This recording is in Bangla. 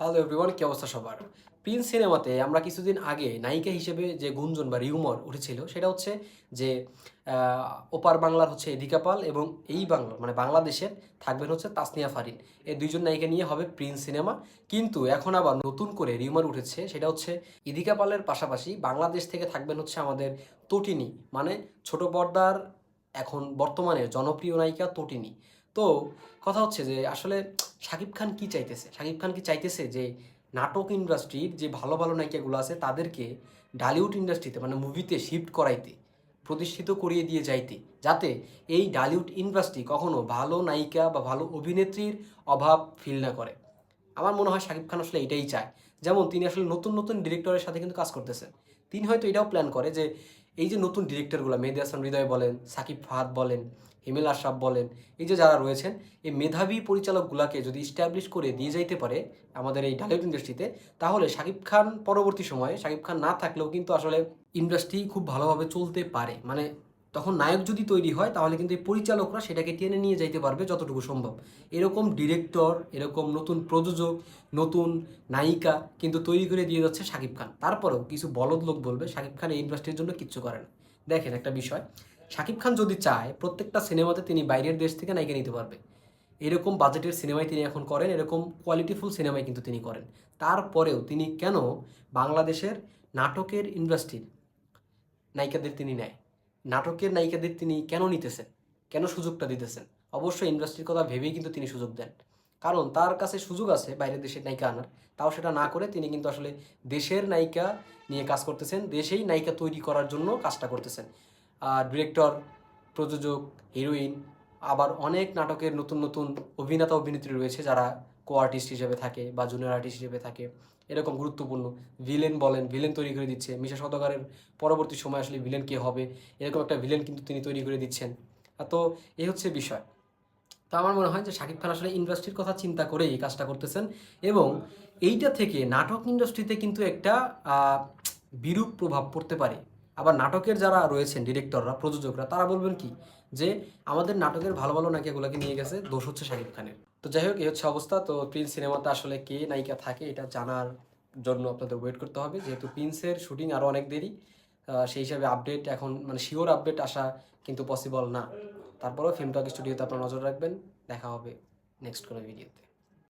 হ্যালো এভরিওয়ান কি অবস্থা সবার? প্রিন্স সিনেমাতে আমরা কিছুদিন আগে নায়িকা হিসেবে যে গুঞ্জন বা রিউমর উঠেছিল, সেটা হচ্ছে যে ওপার বাংলার হচ্ছে এদিকা পাল এবং এই বাংলা মানে বাংলাদেশের থাকবেন হচ্ছে তাসনিয়া ফারিন। এই দুইজন নায়িকা নিয়ে হবে প্রিন্স সিনেমা কিন্তু এখন আবার নতুন করে রিউমার উঠেছে, সেটা হচ্ছে ইদিকা পালের পাশাপাশি বাংলাদেশ থেকে থাকবেন হচ্ছে আমাদের তটিনী মানে ছোট পর্দার এখন বর্তমানে জনপ্রিয় নায়িকা তটিনী। তো, কথা হচ্ছে যে, আসলে শাকিব খান কি চাইতেছে? শাকিব খান কি চাইতেছে যে নাটক ইন্ডাস্ট্রির যে ভালো ভালো নায়িকাগুলো আছে তাদেরকে ডালিউড ইন্ডাস্ট্রিতে মানে মুভিতে শিফট করাইতে, প্রতিষ্ঠিত করিয়ে দিয়ে যাইতে, যাতে এই ডালিউড ইন্ডাস্ট্রি কখনো ভালো নায়িকা বা ভালো অভিনেত্রীর অভাব ফিল না করে। আমার মনে হয় শাকিব খান আসলে এটাই চায়। যেমন তিনি আসলে নতুন নতুন ডিরেক্টরের সাথে কিন্তু কাজ করতেছেন। তিনি হয়তো এটাও প্ল্যান করে যে এই যে নতুন ডিরেক্টরগুলো মেহেদি হাসান হৃদয় বলেন, সাকিব ফাহাদ বলেন, হিমেল আশরাফ বলেন, এই যে যারা রয়েছেন, এই মেধাবী পরিচালকগুলাকে যদি ইস্টাবলিশ করে দিয়ে যাইতে পারে আমাদের এই ঢালিউড ইন্ডাস্ট্রিতে তাহলে শাকিব খান পরবর্তী সময়ে শাকিব খান না থাকলেও কিন্তু আসলে ইন্ডাস্ট্রি খুব ভালোভাবে চলতে পারে। মানে তখন নায়ক যদি তৈরি হয়, তাহলে কিন্তু এই পরিচালকরা সেটাকে টেনে নিয়ে যাইতে পারবে যতটুকু সম্ভব। এরকম ডিরেক্টর, এরকম নতুন প্রযোজক, নতুন নায়িকা কিন্তু তৈরি করে দিয়ে যাচ্ছে শাকিব খান। তারপরেও কিছু বলদ লোক বলবে, শাকিব খান এই ইন্ডাস্ট্রির জন্য কিচ্ছু করে না। দেখেন একটা বিষয়, শাকিব খান যদি চায়, প্রত্যেকটা সিনেমাতে তিনি বাইরের দেশ থেকে নায়িকা নিতে পারবে। এরকম বাজেটের সিনেমায় তিনি এখন করেন, এরকম কোয়ালিটিফুল সিনেমায় কিন্তু তিনি করেন। তারপরেও তিনি কেন বাংলাদেশের নাটকের ইন্ডাস্ট্রির নায়িকাদের তিনি নেয়? নাটকের নায়িকাদের তিনি কেন নিতেছেন? কেন সুযোগটা দিতেছেন? অবশ্যই ইন্ডাস্ট্রির কথা ভেবেই কিন্তু তিনি সুযোগ দেন। কারণ তার কাছে সুযোগ আছে বাইরের দেশের নায়িকা আনার। তাও সেটা না করে তিনি কিন্তু আসলে দেশের নায়িকা নিয়ে কাজ করতেছেন। দেশেই নায়িকা তৈরি করার জন্য কাজটা করতেছেন। আর ডিরেক্টর প্রযোজক হিরোইন আবার অনেক নাটকের নতুন নতুন অভিনেতা অভিনেত্রী রয়েছে যারা কো আর্টিস্ট হিসেবে থাকে বা জুনিয়র আর্টিস্ট হিসেবে থাকে, এরকম গুরুত্বপূর্ণ। ভিলেন বলেন ভিলেন তৈরি করে দিচ্ছে। মিশা সদকারের পরবর্তী সময় আসলে ভিলেন কে হবে, এরকম একটা ভিলেন কিন্তু তিনি তৈরি করে দিচ্ছেন। তো এই হচ্ছে বিষয়। তো আমার মনে হয় যে শাকিব খান আসলে ইন্ডাস্ট্রির কথা চিন্তা করে এই কাজটা করতেছেন এবং এইটা থেকে নাটক ইন্ডাস্ট্রিতে কিন্তু একটা বিরূপ প্রভাব পড়তে পারে। আবার নাটকের যারা রয়েছেন ডিরেক্টররা প্রযোজকরা, তারা বলবেন কি? যে আমাদের নাটকের ভালো ভালো নায়িকাগুলোকে নিয়ে গেছে, দোষ হচ্ছে শাকিব খানের। তো যাই হোক, এই হচ্ছে অবস্থা। তো প্রিন্স সিনেমাতে আসলে কে নায়িকা থাকে এটা জানার জন্য আপনাদের ওয়েট করতে হবে। যেহেতু প্রিন্সের শুটিং আরও অনেক দেরি সেই হিসাবে আপডেট এখন মানে শিওর আপডেট আসা কিন্তু পসিবল না। তারপরেও ফিল্ম টক স্টুডিওতে আপনারা নজর রাখবেন। দেখা হবে নেক্সট কোনো ভিডিওতে